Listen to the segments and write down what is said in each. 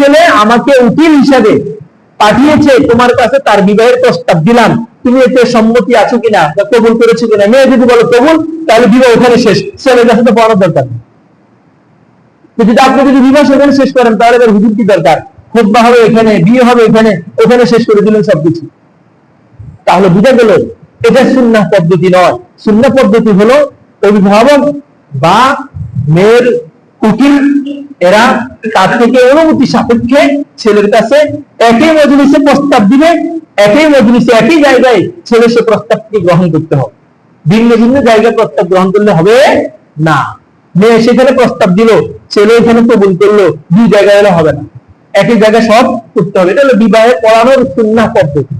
ছেলে আমাকে উকিল হিসাবে পাঠিয়েছে, তোমার কাছে তার বিবাহের প্রস্তাব দিলাম। তুমি এতে সম্মতি আছো কিনা বা কবুল করেছ কিনা? মেয়ে যদি বলো কবুল, তাহলে বিবাহ ওখানে শেষ। ছেলের কাছে তো পড়ানোর দরকার যদি আপনি যদি বিবাহ সেখানে শেষ করেন, তাহলে এবার হুজুর কি দরকার? খোদবা হবে এখানে, বিয়ে হবে এখানে, ওখানে শেষ করে দিলেন সবকিছু। তাহলে বুঝা গেল, এটা সুন্নাহ পদ্ধতি নয়। সুন্নাহ পদ্ধতি হলো অভিভাবক বা মেয়ের উকিল এরা তার থেকে অনুমতি সাপেক্ষে ছেলের কাছে একই মজলিসে প্রস্তাব দিবে, একই মজলিসে একই জায়গায় ছেলে সে প্রস্তাবকে গ্রহণ করতে হবে। ভিন্ন ভিন্ন জায়গায় প্রস্তাব গ্রহণ করলে হবে না। মেয়ে সেখানে প্রস্তাব দিল, ছেলে এখানে কবুল করল, দুই জায়গায় হলে হবে না। একই জায়গায় সব করতে হবে। এটা হলো বিবাহে পড়ানোর সুন্নাহ পদ্ধতি।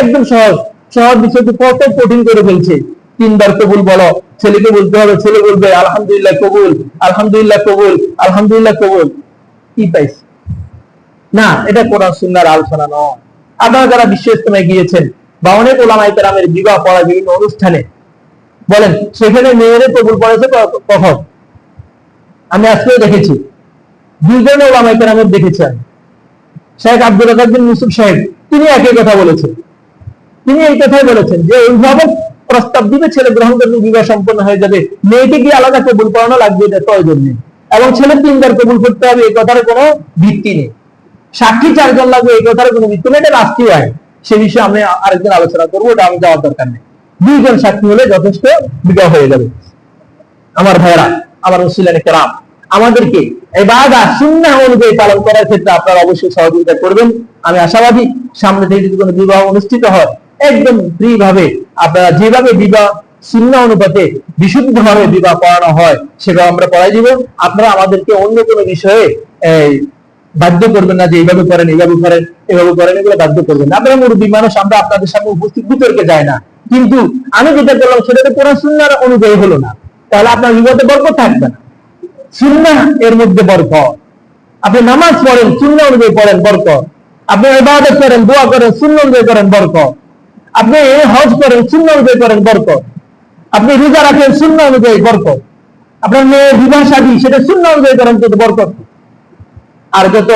একদম সহজ। সহজ বিষয়টি কত কঠিন করে ফেলছে। তিনবার কবুল বলো। ছেলেকে বলতে হবে, ছেলে বলবে, আলহামদুলিল্লাহ কবুল আলহামদুলিল্লাহ কবুল আলহামদুলিল্লাহ কবুল। কি পাইছে? না, এটা কোরআন, সুন্নাহর আলোচনা নয়। আপনারা যারা বিশ্ব ইস্তেমায় গিয়েছেন, বা অনেক ওলামাই কেরামের বিবাহ পড়া বিভিন্ন অনুষ্ঠানে, বলেন, সেখানে মেয়েরে কবুল পড়েছে কখন? আমি আজকেও দেখেছি। দুইজন ওলামাই কেরামের দেখেছি আমি। শেখ আব্দুল রাজাক বিন ইউসুফ সাহেব, তিনি একই কথা বলেছেন। তিনি এই কথাই বলেছেন যে অভিভাবক প্রস্তাব দিবে, ছেলে গ্রহণ করবে বিবাহ সম্পন্ন হয়ে যাবে। মেয়েকে গিয়ে আলাদা কবুল করানো লাগবে? এটা প্রয়োজন নেই। এবং ছেলে তিনবার কবুল করতে হবে এই কথার কোনো ভিত্তি নেই। সাক্ষী চারজন লাগবে এই কথার কোনো ভিত্তি নেই। এটা রাষ্ট্রীয় আইন। সে বিষয়ে আমি আরেকদিন আলোচনা করব, ওটা আমি যাওয়ার দরকার নেই। দুইজন সাক্ষী হলে যথেষ্ট বিবাহ হয়ে যাবে। আমার ভাইরা আমার মুসলিম কেরাম, আমাদেরকে এই এবাদা সুন্নাহ অনুযায়ী পালন করার ক্ষেত্রে আপনারা অবশ্যই সহযোগিতা করবেন। আমি আশাবাদী, সামনে থেকে যদি কোনো বিবাহ অনুষ্ঠিত হয়, একদম ফ্রি ভাবে আপনারা যেভাবে বিবাহ শূন্য অনুপাতে বিশুদ্ধ ভাবে বিবাহ করানো হয় সেভাবে আমরা পড়াই দিব। আপনারা আমাদেরকে অন্য কোনো বিষয়ে বাধ্য করবেন না যে এইভাবে করেন এইভাবে করেন, এভাবে করেন, এগুলো বাধ্য করবেন না। আপনারা মুরব্বী মানুষ, আমরা আপনাদের সামনে উপস্থিত বিতর্কে যায় না। কিন্তু আমি যেটা করলাম সেটা তো কোরআন সুন্নার অনুযায়ী হলো না। তাহলে আপনার বিপদে বরকত থাকবে না। সুন্নাহ এর মধ্যে বরকত। আপনি নামাজ পড়েন শূন্য অনুযায়ী পড়েন বরকত। আপনি ইবাদত করেন, দোয়া করেন শূন্য অনুযায়ী করেন বরকত। আপনি হজ করেন শূন্য অনুযায়ী করেন বরকত। আপনি রোজা রাখেন শূন্য অনুযায়ী বরকত। আপনার মেয়ে বিবাহ শাদী সেটা শূন্য অনুযায়ী করেন, কিন্তু বরকত আর যত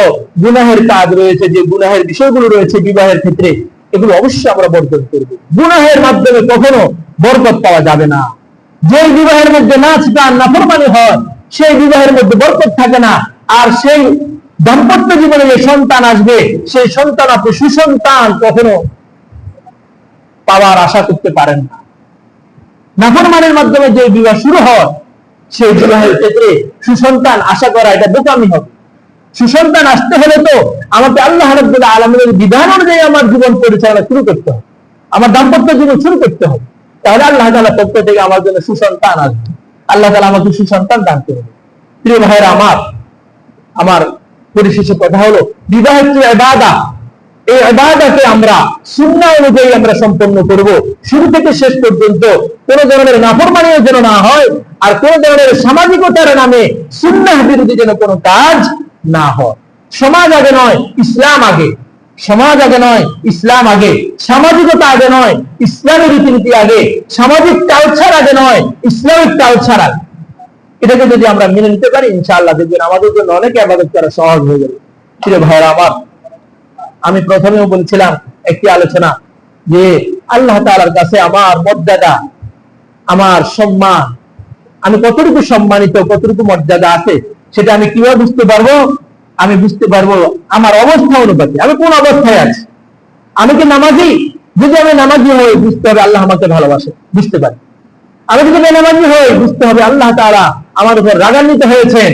গুনাহের কাজ রয়েছে, যে গুনাহের বিষয়গুলো রয়েছে বিবাহের ক্ষেত্রে, এগুলো অবশ্যই আমরা বর্জন করব। গুনাহের মাধ্যমে কখনো বরকত পাওয়া যাবে না। যে বিবাহের মধ্যে নাচ গান, নাফরমানি হয়, সেই বিবাহের মধ্যে বরকত থাকে না। আর সেই দাম্পত্য জীবনে যে সন্তান আসবে, সেই সন্তান আপনি সুসন্তান কখনো পাওয়ার আশা করতে পারেন না। নাফরমানের মাধ্যমে যে বিবাহ শুরু হয়, সেই বিবাহের ক্ষেত্রে সুসন্তান আশা করা এটা বোকামি হবে। সুসন্তান আসতে হলে তো আমাকে আল্লাহ রাব্বুল আলামিনের বিধান অনুযায়ী আমার জীবন পরিচালনা শুরু করতে হবে। আমার দাম্পত্য জীবন শুরু করতে হবে। তাহলে আল্লাহ তাআলা পক্ষ থেকে আমার জন্য সুসন্তান আসবে। আল্লাহ তালা আমাকে সুসন্তান দান করবে। প্রিয় ভাইরা আমার আমার পরিশেষে কথা হলো, বিবাহের হচ্ছে ইবাদা এই ইবাদাকে আমরা সুন্নাহ অনুযায়ী আমরা সম্পন্ন করব। শুরু থেকে শেষ পর্যন্ত কোন ধরনের নাফরমানিও যেন না হয় আর কোন ধরনের সামাজিকতার নামে সুন্নাহ বিরোধী যেন কোনো কাজ না হয়। সমাজ আগে নয়, ইসলাম আগে। সমাজ আগে নয়, ইসলাম আগে। সামাজিকতা আগে নয়, ইসলামী রীতিনীতি আগে। সামাজিক কালচার আগে নয়, ইসলামিক কালচার আগে। এটাকে যদি আমরা মেনে নিতে পারি, ইনশাআল্লাহ দেখবেন আমাদের জন্য অনেক আবাদত করা সহজ হয়ে যাবে। প্রিয় ভাইরা আমার আমি প্রথমেও বলছিলাম একটি আলোচনা যে আল্লাহ তাআলার কাছে আমার মর্যাদা, আমার সম্মান, আমি কতটুকু সম্মানিত, কতটুকু মর্যাদা আছে সেটা আমি কীভাবে বুঝতে পারব? আমি বুঝতে পারব আমার অবস্থা অনুপাতে। আমি কোন অবস্থায় আছি? আমি কি নামাজি? যদি আমি নামাজি হই, বুঝতে হবে আল্লাহ আমাকে ভালোবাসে, বুঝতে পারি। আমি যদি বেনামাজি হই, বুঝতে হবে আল্লাহ তাআলা আমার উপর রাগান্বিত হয়েছেন।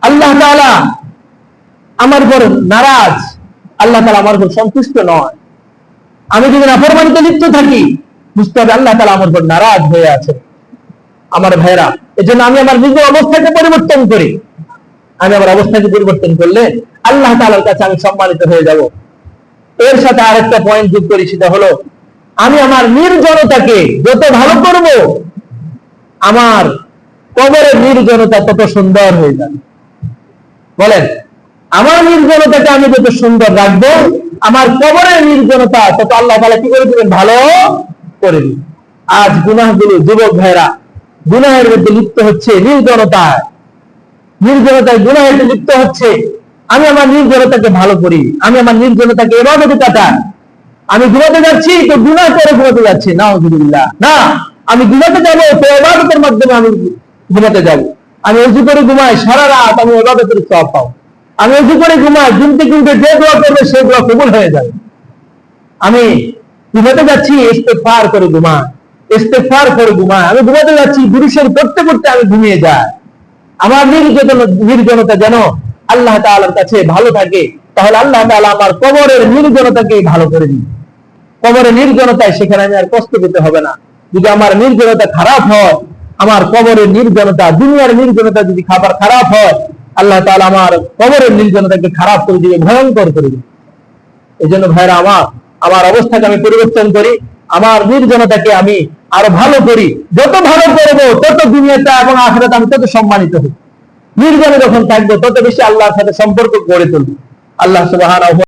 আল্লাহ তাআলা আমার উপর নারাজ। আল্লাহ তাআলা আমার উপর সন্তুষ্ট নয়। আমি যদি নাফরমানিতে লিপ্ত থাকি, বুঝতে হবে আল্লাহ তাআলা আমার উপর নারাজ হয়ে আছে। আমার ভাইরা এজন্য আমি আমার নিজের অবস্থাকে পরিবর্তন করি। আমি আমার অবস্থাকে পরিবর্তন করলে আল্লাহ তাআলার কাছে আমি সম্মানিত হয়ে যাব। এর সাথে আরেকটা পয়েন্ট যোগ করি, সেটা হলো, আমি আমার নির্জনতাকে যত ভালো করব, আমার কবরের নির্জনতা তত সুন্দর হয়ে যাবে। বলেন আমার নির্জনতাকে আমি যত সুন্দর রাখব, আমার কবরের নির্জনতা তত আল্লাহ তাআলা কি করে দিবেন? ভালো করে দিবেন। আজ গুনাহগুলো যুবক ভাইরা গুনাহের মধ্যে লিপ্ত হচ্ছে নির্জনতায় নির্জনতায় গুনাহের লিপ্ত হচ্ছে। আমি আমার নির্জনতাকে ভালো করি, আমি আমার নির্জনতাকে এভাবে কাটাই। আমি ঘুমাতে যাচ্ছি, তো গুনাহ করে ঘুমাতে যাচ্ছি। না না, আমি ঘুমাতে যাব, তো এবাদতের মাধ্যমে আমি ঘুমাতে যাব। আমি অজু করে ঘুমাই, সারা রাত আমি এবাদতের সব পাও আমি করে ঘুমাই, ঘুম থেকে উঠে যে দোয়া করবে সে দোয়া কবুল হয়ে যাবে। আমি ঘুমাতে যাচ্ছি ইস্তেফার করে ঘুমা ইস্তেফার করে ঘুমা আমি ঘুমাতে যাচ্ছি পুরুষের করতে করতে আমি ঘুমিয়ে যাই। আমার নির্জন, নির্জনতা যেন আল্লাহ তাআলার কাছে ভালো থাকে, তাহলে আল্লাহ তাআলা আমার কবরের নির্জনতাকে ভালো করে দিন কবরের নির্জনতায় সেখানে আমি আর কষ্ট পেতে হবে না। যদি আমার নির্জনতা খারাপ হয়, আমার কবরের নির্জনতা, দুনিয়ার নির্জনতা যদি খাবার খারাপ হয় আল্লাহ তালা আমার কবরের নির্জনতাকে খারাপ করে দিবে, ভয়ঙ্কর করে দিবে। এই জন্য ভাইরা আমার আমার অবস্থাকে আমি পরিবর্তন করি, আমার নির্জনতাকে আমি আরও ভালো করি। যত ভালো করব, তত দুনিয়াটা এবং আখেরাতে আমি তত সম্মানিত হই নির্জনে যখন থাকব, তত বেশি আল্লাহর সাথে সম্পর্ক গড়ে তুলবো। আল্লাহ সুবহানাহু